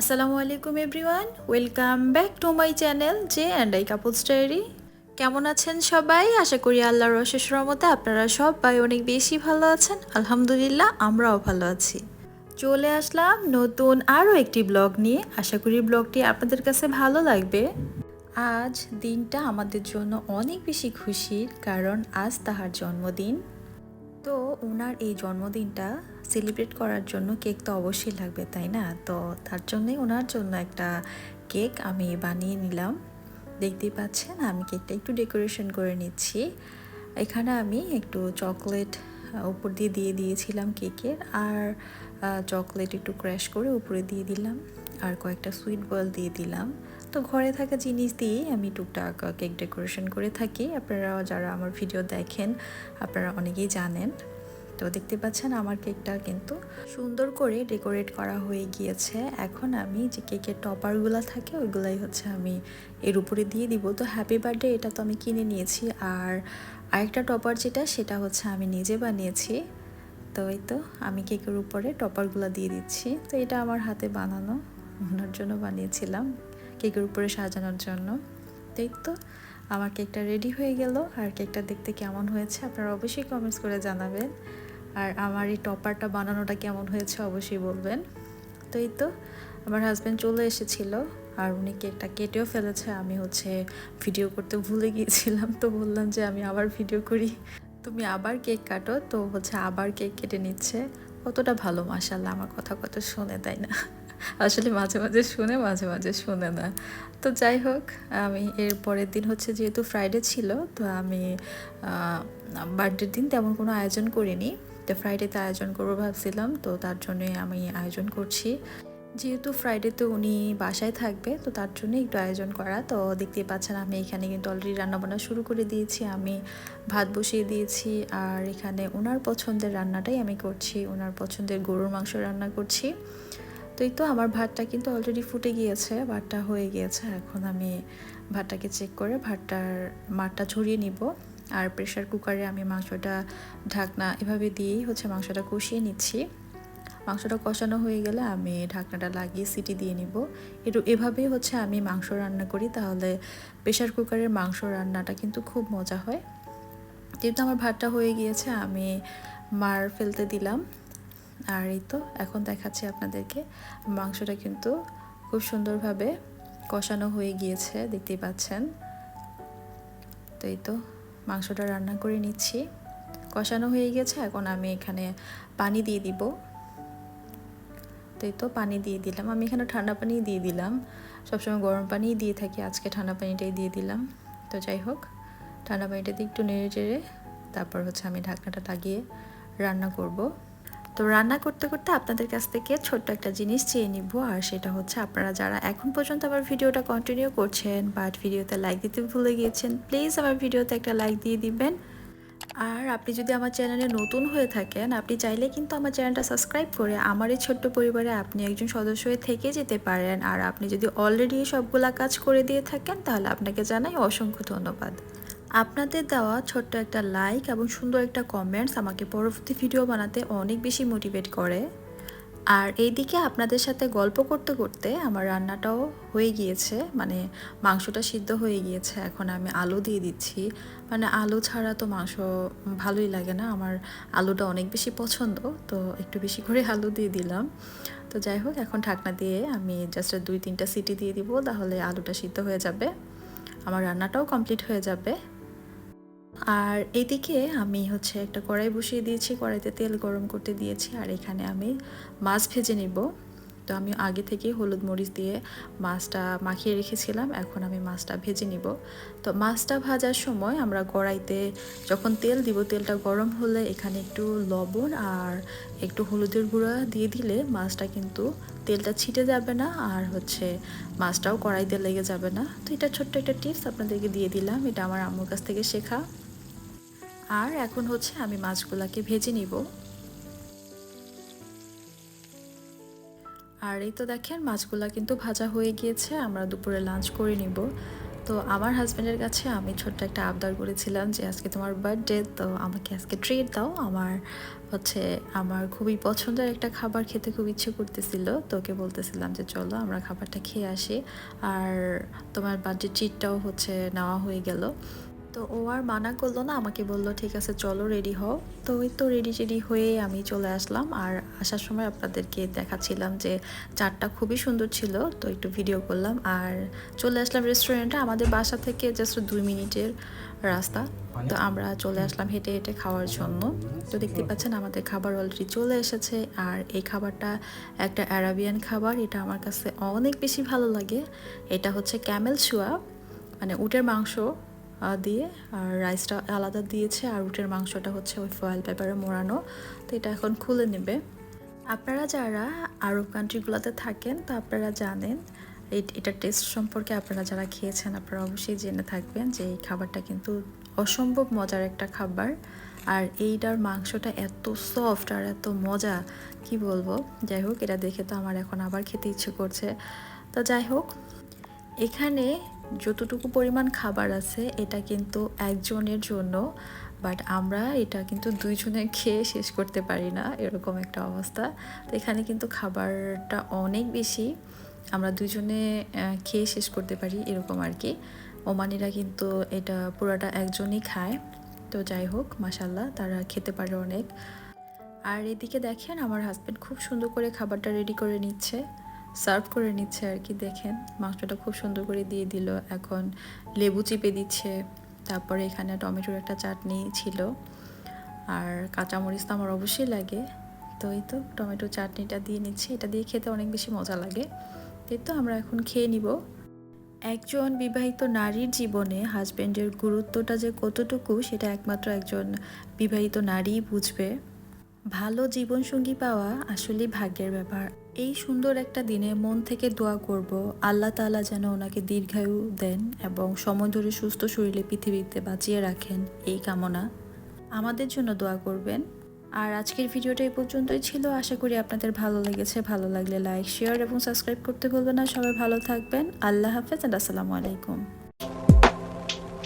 আসসালামু আলাইকুম everyone, welcome back to my channel J and I couples diary. কেমন আছেন সবাই? আশা করি আল্লাহর অশেষ রহমতে আপনারা সবাই অনেক বেশি ভালো আছেন। আলহামদুলিল্লাহ, আমরাও ভালো আছি। চলে আসলাম নতুন আরও একটি ব্লগ নিয়ে। আশা করি ব্লগটি আপনাদের কাছে ভালো লাগবে। আজ দিনটা আমাদের জন্য অনেক বেশি খুশির, কারণ আজ তাহার জন্মদিন। তো ওনার এই জন্মদিনটা সেলিব্রেট করার জন্য কেক তো অবশ্যই লাগবে, তাই না? তো তার জন্যই ওনার জন্য একটা কেক আমি বানিয়ে নিলাম। দেখতেই পাচ্ছেন, আমি কেকটা একটু ডেকোরেশন করে নিচ্ছি। এখানে আমি একটু চকলেট উপর দিয়ে দিয়ে দিয়েছিলাম কেকের আর চকলেট একটু ক্র্যাশ করে উপরে দিয়ে দিলাম। আর কয়েকটা সুইট বল দিয়ে দিলাম। তো ঘরে থাকা জিনিস দিয়েই আমি টুকটাক কেক ডেকোরেশন করে থাকি। আপনারা যারা আমার ভিডিও দেখেন, আপনারা অনেকেই জানেন। তো দেখতে পাচ্ছেন আমার কেকটা কিন্তু সুন্দর করে ডেকোরেট করা হয়ে গিয়েছে। এখন আমি যে কেকের টপারগুলো থাকে, ওইগুলাই হচ্ছে আমি এর উপরে দিয়ে দিব। তো হ্যাপি বার্থডে এটা তো আমি কিনে নিয়েছি। আর আরেকটা টপার যেটা, সেটা হচ্ছে আমি নিজে বানিয়েছি। তো এই তো আমি কেকের উপরে টপারগুলো দিয়ে দিচ্ছি। তো এটা আমার হাতে বানানো ওনার জন্য বানিয়েছিলাম। কেকের উপরে সাজানোর জন্য। তো এই তো, আমার কেকটা রেডি হয়ে গেল। আর কেকটা দেখতে কেমন হয়েছে আপনারা অবশ্যই কমেন্টস করে জানাবেন। আর আমার এই টপারটা বানানোটা কেমন হয়েছে অবশ্যই বলবেন। তো এই তো, আমার হাজব্যান্ড চলে এসেছিল। আর উনি কেকটা কেটেও ফেলেছে। আমি হচ্ছে ভিডিও করতে ভুলে গিয়েছিলাম। তো বললাম যে আমি আবার ভিডিও করি। তুমি আবার কেক কাটো। তো হচ্ছে আবার কেক কেটে নিচ্ছে। কতটা ভালো মাসাল্লাহ আমার কথা কত শুনে, তাই না? আসলে মাঝে মাঝে শুনে, মাঝে মাঝে শুনে না। তো যাই হোক, আমি এর পরের দিন হচ্ছে যেহেতু ফ্রাইডে ছিল, তো আমি বার্থডের দিন তেমন কোনো আয়োজন করিনি। তো ফ্রাইডেতে আয়োজন করব ভাবছিলাম, তো তার জন্যই আমি আয়োজন করছি। যেহেতু ফ্রাইডেতে উনি বাসায় থাকবে, তো তার জন্য একটু আয়োজন করা। তো দেখতেই পাচ্ছেন আমি এখানে কিন্তু অলরেডি রান্নাবান্না শুরু করে দিয়েছি, আমি ভাত বসিয়ে দিয়েছি, আর এখানে ওনার পছন্দের রান্নাটাই আমি করছি। ওনার পছন্দের গরুর মাংস রান্না করছি। তো এই তো আমার ভাতটা কিন্তু অলরেডি ফুটে গিয়েছে, ভাতটা হয়ে গিয়েছে। এখন আমি ভাতটাকে চেক করে ভাতটার মাঠটা ছড়িয়ে নিব। আর প্রেশার কুকারে আমি মাংসটা ঢাকনা এভাবে দিয়েই হচ্ছে মাংসটা কষিয়ে নিচ্ছি। মাংসটা কষানো হয়ে গেলে আমি ঢাকনাটা লাগিয়ে সিটি দিয়ে নিব। একটু এভাবেই হচ্ছে আমি মাংস রান্না করি, তাহলে প্রেশার কুকারের মাংস রান্নাটা কিন্তু খুব মজা হয়। যেহেতু আমার ভাতটা হয়ে গিয়েছে, আমি মার ফেলতে দিলাম। আর এই তো, এখন দেখাচ্ছি আপনাদেরকে। মাংসটা কিন্তু খুব সুন্দরভাবে কষানো হয়ে গিয়েছে, দেখতেই পাচ্ছেন। তো এই তো, মাংসটা রান্না করে নিচ্ছি। কষানো হয়ে গেছে, এখন আমি এখানে পানি দিয়ে দিব। তো এই তো, পানি দিয়ে দিলাম। আমি এখানে ঠান্ডা পানি দিয়ে দিলাম। সবসময় গরম পানিই দিয়ে থাকি, আজকে ঠান্ডা পানিটাই দিয়ে দিলাম। তো যাই হোক, ঠান্ডা পানিটা দিয়ে একটু নেড়ে চেড়ে তারপর হচ্ছে আমি ঢাকনাটা লাগিয়ে রান্না করব। তো রান্না করতে করতে আপনাদের কাছ থেকে ছোট্ট একটা জিনিস চেয়ে নিব, আর সেটা হচ্ছে আপনারা যারা এখন পর্যন্ত আমার ভিডিওটা কন্টিনিউ করছেন বাট ভিডিওতে লাইক দিতে ভুলে গিয়েছেন প্লিজ আমার ভিডিওতে একটা লাইক দিয়ে দিবেন। আর আপনি যদি আমার চ্যানেলে নতুন হয়ে থাকেন, আপনি চাইলে কিন্তু আমার চ্যানেলটা সাবস্ক্রাইব করে আমার এই ছোট্ট পরিবারে আপনি একজন সদস্য হয়ে থেকে যেতে পারেন। আর আপনি যদি অলরেডি সবগুলা কাজ করে দিয়ে থাকেন, তাহলে আপনাকে জানাই অসংখ্য ধন্যবাদ। আপনাদের দেওয়া ছোট্ট একটা লাইক এবং সুন্দর একটা কমেন্টস আমাকে পরবর্তী ভিডিও বানাতে অনেক বেশি মোটিভেট করে। আর এইদিকে আপনাদের সাথে গল্প করতে করতে আমার রান্নাটাও হয়ে গিয়েছে মানে মাংসটা সিদ্ধ হয়ে গিয়েছে, এখন আমি আলু দিয়ে দিচ্ছি। মানে আলু ছাড়া তো মাংস ভালোই লাগে না, আমার আলুটা অনেক বেশি পছন্দ, তো একটু বেশি করে আলু দিয়ে দিলাম। তো যাই হোক, এখন ঢাকনা দিয়ে আমি জাস্ট দুই তিনটা সিটি দিয়ে দিব, তাহলে আলুটা সিদ্ধ হয়ে যাবে। আমার রান্নাটাও কমপ্লিট হয়ে যাবে। আর এদিকে আমি হচ্ছে একটা কড়াই বসিয়ে দিয়েছি, কড়াইতে তেল গরম করতে দিয়েছি, আর এখানে আমি মাছ ভেজে নিব। তো আমি আগে থেকে হলুদ মরিচ দিয়ে মাছটা মাখিয়ে রেখেছিলাম, এখন আমি মাছটা ভেজে নিব। তো মাছটা ভাজার সময় আমরা কড়াইতে যখন তেল দিব, তেলটা গরম হলে এখানে একটু লবণ আর একটু হলুদের গুঁড়া দিয়ে দিলে মাছটা কিন্তু তেলটা ছিটে যাবে না আর হচ্ছে মাছটাও কড়াইতে লেগে যাবে না। তো এটা ছোট্ট একটা টিপস আপনাদেরকে দিয়ে দিলাম, এটা আমার আম্মুর কাছ থেকে শেখা। আর এখন হচ্ছে আমি মাছগুলাকে ভেজে নিব। আর এই তো দেখেন, মাছগুলা কিন্তু ভাজা হয়ে গিয়েছে, আমরা দুপুরে লাঞ্চ করে নিব। তো আমার হাজব্যান্ডের কাছে আমি ছোট্ট একটা আবদার করেছিলাম যে, আজকে তোমার বার্থডে তো আমাকে আজকে ট্রিট দাও। আমার হচ্ছে, আমার খুবই পছন্দের একটা খাবার খেতে খুব ইচ্ছে করতেছিল। তো ওকে বলতেছিলাম যে, চলো আমরা খাবারটা খেয়ে আসি। আর তোমার বার্থডে ট্রিটটাও হচ্ছে নেওয়া হয়ে গেল। তো ও আর মানা করল না, আমাকে বলল, ঠিক আছে, চলো রেডি হও। তো ওই তো রেডি টেডি হয়ে আমি চলে আসলাম। আর আসার সময় আপনাদেরকে দেখাচ্ছিলাম যে চারটা খুবই সুন্দর ছিল, তো একটু ভিডিও করলাম। আর চলে আসলাম রেস্টুরেন্টে আমাদের বাসা থেকে জাস্ট দুই মিনিটের রাস্তা। তো আমরা চলে আসলাম হেঁটে হেঁটে খাওয়ার জন্য। তো দেখতে পাচ্ছেন, আমাদের খাবার অলরেডি চলে এসেছে। আর এই খাবারটা একটা অ্যারাবিয়ান খাবার, এটা আমার কাছে অনেক বেশি ভালো লাগে। এটা হচ্ছে ক্যামেল শুয়া মানে উটের মাংস। দিয়ে আর রাইসটা আলাদা দিয়েছে আর উটের মাংসটা হচ্ছে ওই ফয়েল পেপারে মোড়ানো। তো এটা এখন খুলে নেবে। আপনারা যারা আরব কান্ট্রিগুলোতে থাকেন, তো আপনারা জানেন এটার টেস্ট সম্পর্কে আপনারা যারা খেয়েছেন, আপনারা অবশ্যই জেনে থাকবেন যে এই খাবারটা কিন্তু অসম্ভব মজার একটা খাবার। আর এইটার মাংসটা এত সফট আর এত মজা, কি বলব? যাই হোক, এটা দেখে তো আমার এখন আবার খেতে ইচ্ছে করছে। তো যাই হোক, এখানে যতটুকু পরিমাণ খাবার আছে, এটা কিন্তু একজনের জন্য বাট আমরা এটা কিন্তু দুইজনে খেয়ে শেষ করতে পারি না, এরকম একটা অবস্থা। তো এখানে কিন্তু খাবারটা অনেক বেশি, আমরা দুজনে খেয়ে শেষ করতে পারি এরকম আর কি। ওমানিরা কিন্তু এটা পুরোটা একজনই খায়। তো যাই হোক মাসাল্লাহ তারা খেতে পারে অনেক। আর এদিকে দেখেন, আমার হাজব্যান্ড খুব সুন্দর করে খাবারটা রেডি করে নিচ্ছে। সার্ভ করে নিচ্ছে আর কি, দেখেন। মাংসটা খুব সুন্দর করে দিয়ে দিল। এখন লেবু চিপে দিচ্ছে। তারপরে এখানে টমেটোর একটা চাটনি ছিল। আর কাঁচামরিচ তো আমার অবশ্যই লাগে। তো এই তো টমেটো চাটনিটা দিয়ে নিচ্ছি। এটা দিয়ে খেতে অনেক বেশি মজা লাগে। এই তো আমরা এখন খেয়ে নিব। একজন বিবাহিত নারীর জীবনে হাজব্যান্ডের গুরুত্বটা যে কতটুকু, সেটা একমাত্র একজন বিবাহিত নারীই বুঝবে। ভালো জীবনসঙ্গী পাওয়া আসলে ভাগ্যের ব্যাপার। এই সুন্দর একটা দিনে মন থেকে দোয়া করব, আল্লাহ তাআলা যেন ওনাকে দীর্ঘায়ু দেন এবং সময় ধরে সুস্থ শরীরে পৃথিবীতে বাঁচিয়ে রাখেন এই কামনা। আমাদের জন্য দোয়া করবেন। আর আজকের ভিডিওটা এই পর্যন্তই ছিল। আশা করি আপনাদের ভালো লেগেছে। ভালো লাগলে লাইক, শেয়ার এবং সাবস্ক্রাইব করতে ভুলবেন না। সবাই ভালো থাকবেন। আল্লাহ হাফেজ অ্যান্ড আসসালামু আলাইকুম।